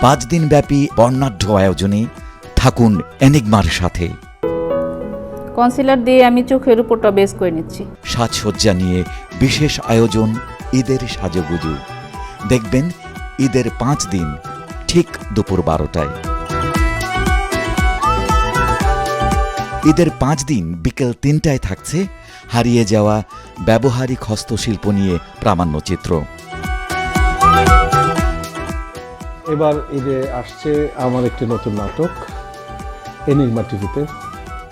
পাঁচ দিন ব্যাপী বর্ণাঢ্য আয়োজনে থাকুন এনিগমার সাথে। কনসিলার দিয়ে আমি চোখের উপরটা বেস করে নিচ্ছি। সাজসজ্জা নিয়ে বিশেষ আয়োজন ঈদের সাজগুজু। দেখবেন ঈদের পাঁচ দিন ঠিক দুপুর বারোটায়। ঈদের পাঁচ দিন বিকেল তিনটায় থাকছে হারিয়ে যাওয়া ব্যবহারিক হস্তশিল্প নিয়ে প্রামাণ্যচিত্র। এবার ঈদে আসছে আমার একটি নতুন নাটক এনিগমা টিভিতে।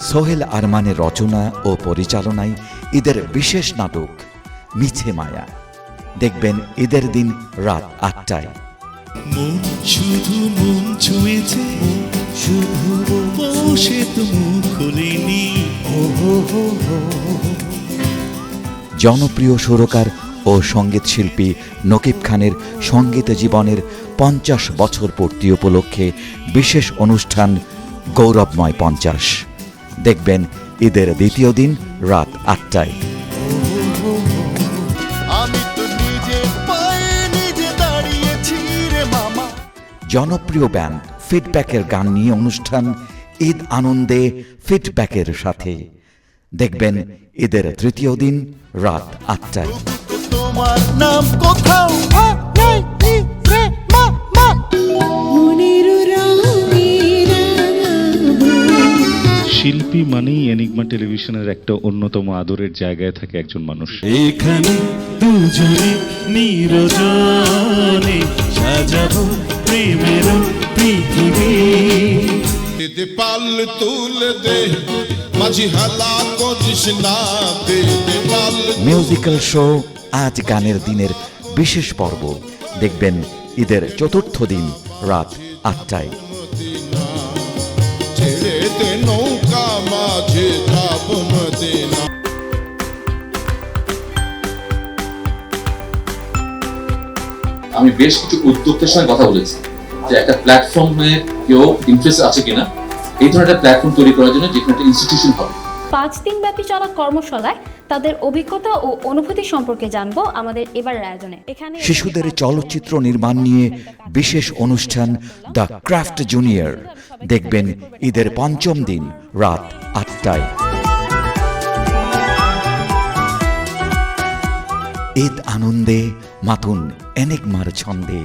সোহেল আরমানের রচনা ও পরিচালনায় ঈদের বিশেষ নাটক মিছে মায়া। দেখবেন ঈদের দিন রাত আটটায়। মন শুধু মন ছুঁয়েছে শুধু বসে তো মুখ খুলিনি। জনপ্রিয় সুরকার ও সংগীত শিল্পী নকিব খানের সংগীত জীবনের পঞ্চাশ বছর পূর্তি উপলক্ষে বিশেষ অনুষ্ঠান গৌরবময় পঞ্চাশ। দেখবেন ঈদের দ্বিতীয় দিন রাত আটটায়। জনপ্রিয় ব্যান্ড ফিডব্যাকের গান নিয়ে অনুষ্ঠান ঈদ আনন্দে ফিডব্যাকের সাথে। দেখবেন ঈদের তৃতীয় দিন রাত আটটায়। তো তোমার নাম কোথাও? নেই শিল্পী মানেই এনিগমা টেলিভিশনের একটা অন্যতম আদরের জায়গায় থাকে একজন মানুষ। এখানে দুজনে নিরজনে সাজাবো প্রেমের পৃথিবী। দে পাল তুল দে মাঝি হালা কোজিস না দে দে মিউজিক্যাল শো আজ গানের দিনের বিশেষ পর্ব। দেখবেন ঈদের চতুর্থ দিন রাত আটটায়। নৌকা মাঝে যাব মদিনা। আমি বেশ কিছু উদ্যোক্তার সঙ্গে কথা বলেছি যে একটা প্ল্যাটফর্মে কেউ ইন্টারেস্ট আছে কিনা এই ধরনের একটা প্ল্যাটফর্ম তৈরি করার জন্য যেখানে একটা ইনস্টিটিউশন হবে। পাঁচ দিন ব্যাপী চলা কর্মশালায় তাদের অভিজ্ঞতা ও অনুভূতি সম্পর্কে জানব আমাদের এবারের আয়োজনে। এখানে শিশুদের চলচ্চিত্র নির্মাণ নিয়ে বিশেষ অনুষ্ঠান দ্য ক্রাফট জুনিয়র। দেখবেন ঈদের পঞ্চম দিন রাত আটটায়। ঈদ আনন্দে মাতুন এনেকমার ছন্দে।